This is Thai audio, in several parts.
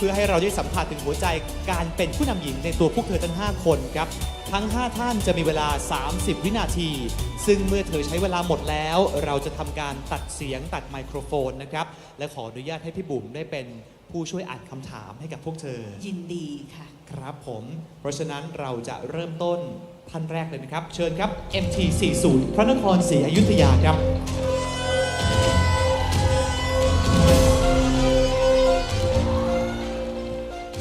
พื่อให้เราได้สัมผัสถึงหัวใจการเป็นผู้นำหญิงในตัวพวกเธอทั้ง 5 คนครับ ทั้ง 5 ท่านจะมีเวลา 30 วินาที ซึ่งเมื่อเธอใช้เวลาหมดแล้ว เราจะทำการตัดเสียงตัดไมโครโฟนนะครับ และขออนุญาตให้พี่บุ๋มได้เป็นผู้ช่วยอ่านคำถามให้กับพวกเธอ ยินดีค่ะ ครับผม เพราะฉะนั้นเราจะเริ่มต้นท่านแรกเลยนะครับ เชิญครับ MT40 พระนครศรีอยุธยาครับ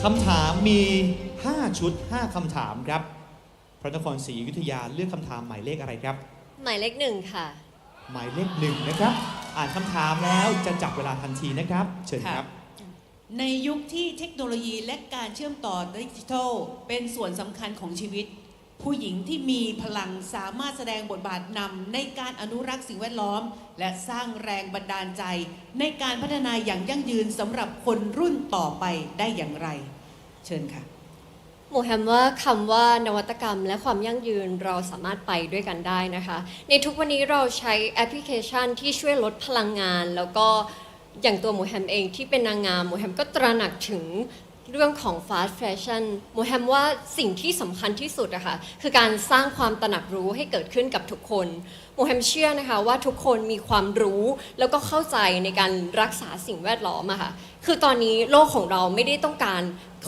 คำถามมี 5 ชุด 5คำถามครับ พระนครศรีอยุธยาเลือกคำถามหมายเลขอะไรครับ หมายเลขหนึ่งค่ะ หมายเลขหนึ่งนะครับ อ่านคำถามแล้วจะจับเวลาทันทีนะครับ เชิญครับ ในยุคที่เทคโนโลยีและการเชื่อมต่อดิจิทัลเป็นส่วนสำคัญของชีวิต ผู้หญิงที่มีพลังสามารถแสดงบทบาทนำในการอนุรักษ์สิ่งแวดล้อม และสร้างแรงบันดาลใจ ในการพัฒนาอย่างยั่งยืนสำหรับคนรุ่นต่อไปได้อย่างไร เชิญค่ะหมูแฮมว่าคำว่านวัตกรรมและความยั่งยืนเราสามารถไปด้วยกันได้นะคะ ในทุกวันนี้เราใช้แอปพลิเคชันที่ช่วยลดพลังงาน แล้วก็อย่างตัวหมูแฮมเองที่เป็นนางงามหมูแฮมก็ตระหนักถึง เรื่องของ fast fashion หมูแฮมว่าสิ่งที่สำคัญที่สุดอะคะ่ะคือการสร้างความตระหนักรู้ให้เกิดขึ้นกับทุกคนหมูแฮมเชื่อนะคะว่าทุกคนมีความรู้แล้วก็เข้าใจในการรักษาสิ่งแวดล้อมอะค่ะคือตอนนี้โลกของเราไม่ได้ต้องการ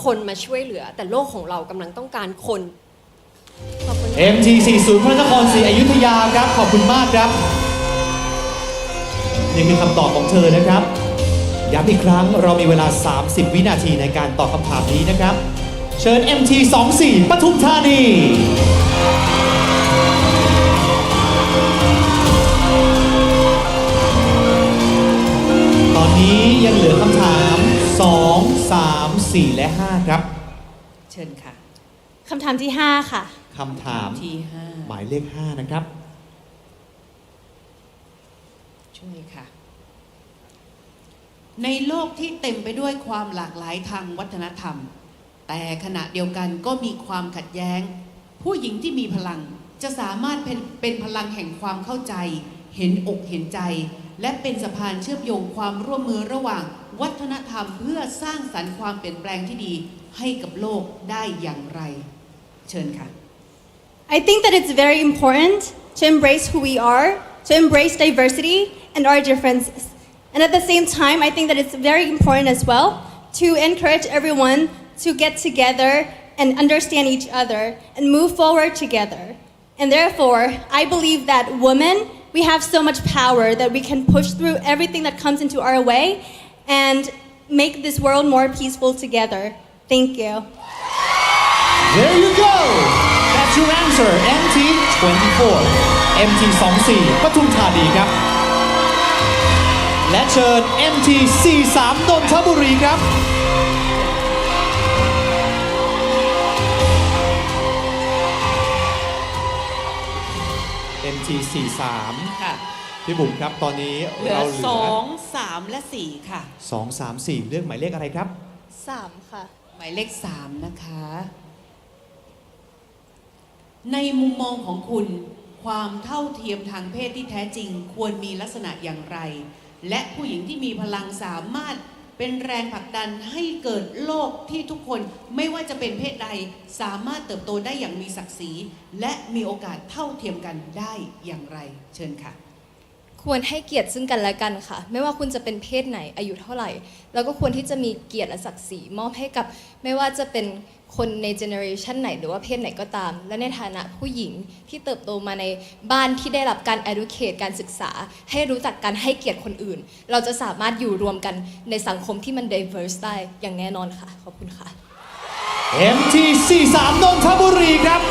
คนมาช่วยเหลือ แต่โลกของเรากำลังต้องการคนขอบคุณ MT40 พระนครศรีอยุธยาครับ ขอบคุณมากครับ นี่คือคำตอบของเธอนะครับ ย้ำอีกครั้งเรามีเวลา 30 วินาทีในการตอบคำถามนี้นะครับ เชิญ MT24 ปทุมธานี ตอนนี้ยังเหลือคำถาม 2 3 4 และ 5 ครับ เชิญค่ะ คำถามที่ 5 ค่ะ คำถามที่ห้าหมายเลข 5 นะครับ ช่วยค่ะ ในโลกที่เต็มไปด้วยความหลากหลายทางวัฒนธรรม แต่ขณะเดียวกันก็มีความขัดแย้ง ผู้หญิงที่มีพลังจะสามารถเป็นเป็นพลังแห่งความเข้าใจ เห็นอกเห็นใจ และเป็นสะพานเชื่อมโยงความร่วมมือระหว่าง วัฒนธรรมเพื่อสร้างสรรค์ความเปลี่ยนแปลงที่ดีให้กับโลกได้อย่างไร เชิญค่ะ I think that it's very important to embrace who we are, to embrace diversity and our differences. And at the same time, I think that it's very important as well to encourage everyone to get together and understand each other and move forward together. And therefore, I believe that women, we have so much power that we can push through everything that comes into our way and make this world more peaceful together. Thank you. There you go That's your answer MT24 MT24 ปทุมธานีครับ และเชิญ MT43 นนทบุรีครับ MT43 ค่ะ พี่บุ๋มครับ ตอนนี้เหลือเราเหลืสอองสามและสี่ค่ะ 2 3 4 เลือกหมายเลขอะไรครับ3ค่ะ หมายเลขสามนะคะ ในมุมมองของคุณ ความเท่าเทียมทางเพศที่แท้จริง ควรมีลักษณะอย่างไร และผู้หญิงที่มีพลังสามารถเป็นแรงผลักดันให้เกิดโลกที่ทุกคนไม่ว่าจะเป็นเพศใดสามารถเติบโตได้อย่างมีศักดิ์ศรี และมีโอกาสเท่าเทียมกันได้อย่างไร เชิญค่ะ ควรให้เกียรติซึ่งกันและกันค่ะ ไม่ว่าคุณจะเป็นเพศไหนอายุเท่าไหร่ แล้วก็ควรที่จะมีเกียรติและศักดิ์ศรีมอบให้กับ ไม่ว่าจะเป็นคนในเจเนอเรชันไหนหรือว่าเพศไหนก็ตาม และในฐานะผู้หญิงที่เติบโตมาในบ้านที่ได้รับการ educate การศึกษา ให้รู้จักการให้เกียรติคนอื่น เราจะสามารถอยู่รวมกันในสังคมที่มัน diverse ได้อย่างแน่นอนค่ะ ขอบคุณค่ะ MT43 นนทบุรีครับ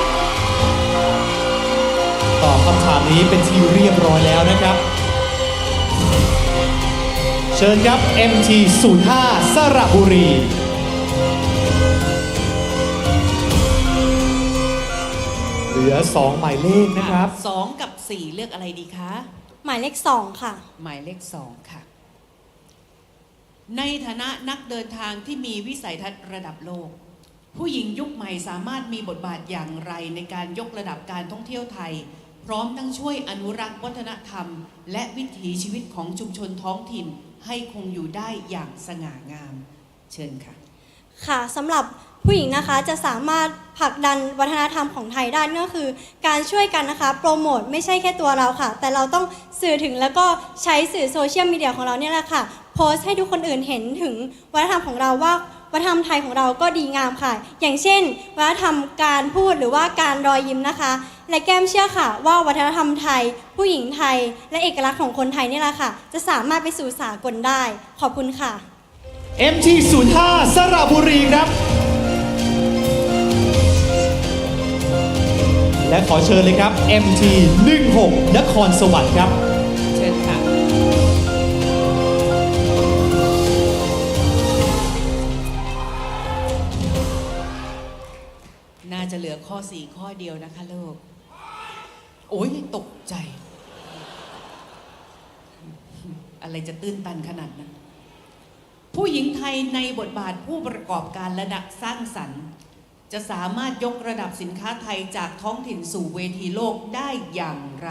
ตอบคำถามนี้เป็นที่เรียบร้อยแล้วนะครับ เชิญครับ MT05 สระบุรี เหลือ 2 หมายเลขนะครับ สองกับสี่เลือกอะไรดีคะ หมายเลข2ค่ะ หมายเลขสองค่ะ ในฐานะนักเดินทางที่มีวิสัยทัศน์ระดับโลก ผู้หญิงยุคใหม่สามารถมีบทบาทอย่างไรในการยกระดับการท่องเที่ยวไทย พร้อมทั้งช่วยอนุรักษ์วัฒนธรรม และวิถีชีวิตของชุมชนท้องถิ่น ให้คงอยู่ได้อย่างสง่างาม เชิญค่ะ ค่ะสำหรับผู้หญิงนะคะจะสามารถผลักดันวัฒนธรรมของไทยได้นั่นก็คือ การช่วยกันนะคะ โปรโมทไม่ใช่แค่ตัวเราค่ะ แต่เราต้องสื่อถึงแล้วก็ใช้สื่อโซเชียลมีเดียของเราเนี่ยแหละค่ะ โพสต์ให้ทุกคนอื่นเห็นถึงวัฒนธรรมของเราว่า วัฒนธรรมไทยของเราก็ดีงามค่ะ อย่างเช่น วัฒนธรรมการพูดหรือว่าการรอยยิ้มนะคะ และแก้มเชื่อค่ะ ว่าวัฒนธรรมไทย ผู้หญิงไทย และเอกลักษณ์ของคนไทยนี่แหละค่ะ จะสามารถไปสู่สากลได้ ขอบคุณค่ะ MT05 สระบุรีครับ และขอเชิญเลยครับ MT16 นครสวรรค์ครับ ข้อ4ข้อเดียวนะคะลูก โอ้ยตกใจ อะไรจะตื้นตันขนาดนั้น ผู้หญิงไทยในบทบาทผู้ประกอบการและนักสร้างสรรค์ จะสามารถยกระดับสินค้าไทยจากท้องถิ่นสู่เวทีโลกได้อย่างไร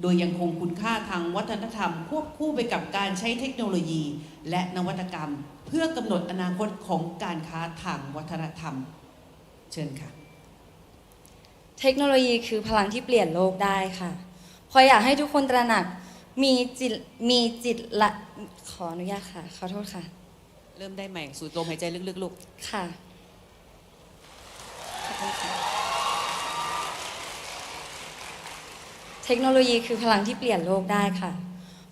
โดยยังคงคุณค่าทางวัฒนธรรม ควบคู่ไปกับการใช้เทคโนโลยี และนวัตกรรม เพื่อกำหนดอนาคตของการค้าทางวัฒนธรรม เชิญค่ะ เทคโนโลยีคือพลังที่เปลี่ยนโลกได้ค่ะพออยากให้ทุกคนตระหนักมีจิตมีจิตละขออนุญาตค่ะ ขอโทษค่ะ เริ่มได้ใหม่สูดลมหายใจลึกๆลูกค่ะขอบคุณค่ะเทคโนโลยีคือพลังที่เปลี่ยนโลกได้ค่ะ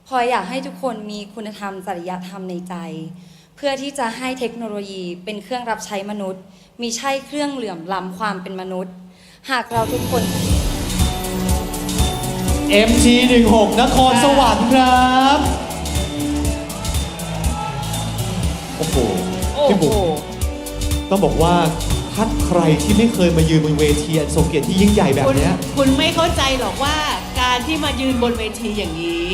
พลอยอยากให้ทุกคนมีคุณธรรมจริยธรรมในใจ เพื่อที่จะให้เทคโนโลยีเป็นเครื่องรับใช้มนุษย์ มีใช่เครื่องเหลื่อมล้ำความเป็นมนุษย์ หากเราทุกคน MT16 นครสวรรค์ครับ โอ้โหโอ้พี่โหบุ๋มต้องบอกว่าถ้าใครที่ไม่เคยมายืนบนเวทีอันทรงเกียรติที่ยิ่งใหญ่แบบคุณเนี้ย คุณไม่เข้าใจหรอกว่าการที่มายืนบนเวทีอย่างนี้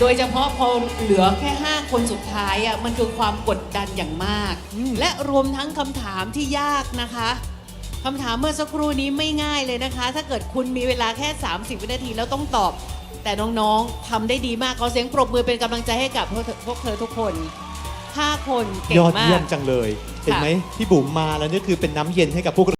โดยเฉพาะพอเหลือแค่ 5 คนสุดท้ายอะมันคือความกดดันอย่างมาก และรวมทั้งคำถามที่ยากนะคะ คำถามเมื่อสักครู่นี้ไม่ง่ายเลยนะคะ ถ้าเกิดคุณมีเวลาแค่ 30 วินาทีแล้วต้องตอบ แต่น้องๆทำได้ดีมากขอเสียงปรบมือเป็นกำลังใจให้กับพวกเธอพวกเธอทุกคน 5 คนเก่ยงอดมาเยี่ยก มจังเลย เห็นไหมพี่บุ๋มมาแล้วนี่คือเป็นน้ำเย็นให้กับพวก